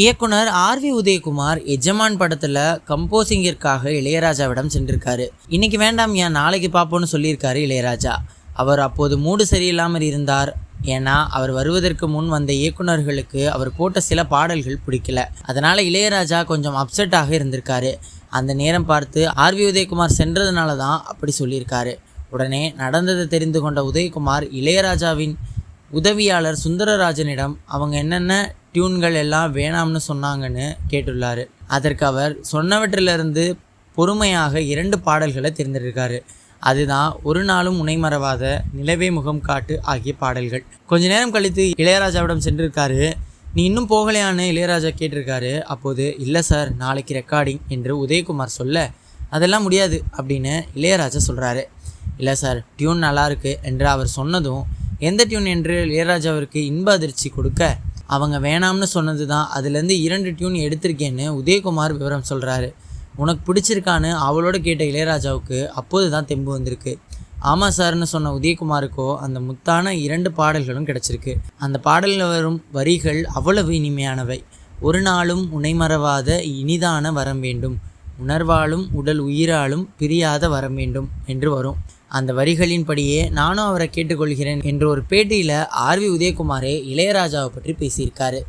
இயக்குனர் R we Udhayakumar எஜமான் படத்தில் கம்போசிங்கிற்காக இளையராஜாவிடம் சென்றிருக்காரு. இன்னைக்கு வேண்டாம் ஏன் நாளைக்கு பார்ப்போம்னு சொல்லியிருக்காரு இளையராஜா. அவர் அப்போது மூடு சரியில்லாமல் இருந்தார். ஏன்னா அவர் வருவதற்கு முன் வந்த இயக்குனர்களுக்கு அவர் போட்ட சில பாடல்கள் பிடிக்கல. அதனால் இளையராஜா கொஞ்சம் அப்செட்டாக இருந்திருக்காரு. அந்த நேரம் பார்த்து ஆர் வி உதயகுமார் சென்றதுனால தான் அப்படி சொல்லியிருக்காரு. உடனே நடந்ததை தெரிந்து கொண்ட உதயகுமார் இளையராஜாவின் உதவியாளர் சுந்தரராஜனிடம் அவங்க என்னென்ன டியூன்கள் எல்லாம் வேணாம்னு சொன்னாங்கன்னு கேட்டுள்ளார். அதற்கு அவர் சொன்னவற்றிலிருந்து பொறுமையாக இரண்டு பாடல்களை தேர்ந்தெடுக்காரு அதுதான் ஒரு நாளும் உனைமறவாத நிலவே முகம் காட்டு ஆகிய பாடல்கள். கொஞ்ச நேரம் கழித்து இளையராஜாவிடம் சென்றிருக்காரு. நீ இன்னும் போகலையான்னு இளையராஜா கேட்டிருக்காரு. அப்போது இல்லை சார் நாளைக்கு ரெக்கார்டிங் என்று உதயகுமார் சொல்ல அதெல்லாம் முடியாது அப்படின்னு இளையராஜா சொல்கிறாரு இல்லை சார் டியூன் நல்லா இருக்கு என்று அவர் சொன்னதும் எந்த டியூன் என்று இளையராஜாவிற்கு இன்ப அதிர்ச்சி கொடுக்க அவங்க வேணாம்னு சொன்னது தான் அதுலேருந்து இரண்டு டியூன் எடுத்திருக்கேன்னு உதயகுமார் விவரம் சொல்கிறாரு உனக்கு பிடிச்சிருக்கான்னு அவளோட கேட்ட இளையராஜாவுக்கு அப்போது தான் தெம்பு வந்திருக்கு. ஆமாம் சார்னு சொன்ன உதயகுமாருக்கோ அந்த முத்தான இரண்டு பாடல்களும் கிடச்சிருக்கு. அந்த பாடலில் வரும் வரிகள் அவ்வளவு இனிமையானவை. ஒரு நாளும் உனைமறவாத இனிதான வரம் வேண்டும். உணர்வாலும் உடல் உயிராலும் பிரியாத வரம் வேண்டும் என்று வரும். அந்த வரிகளின்படியே நானும் அவரை கேட்டுக்கொள்கிறேன் என்ற ஒரு பேட்டியில் ஆர்வி உதயகுமாரே இளையராஜாவை பற்றி பேசியிருக்காரு.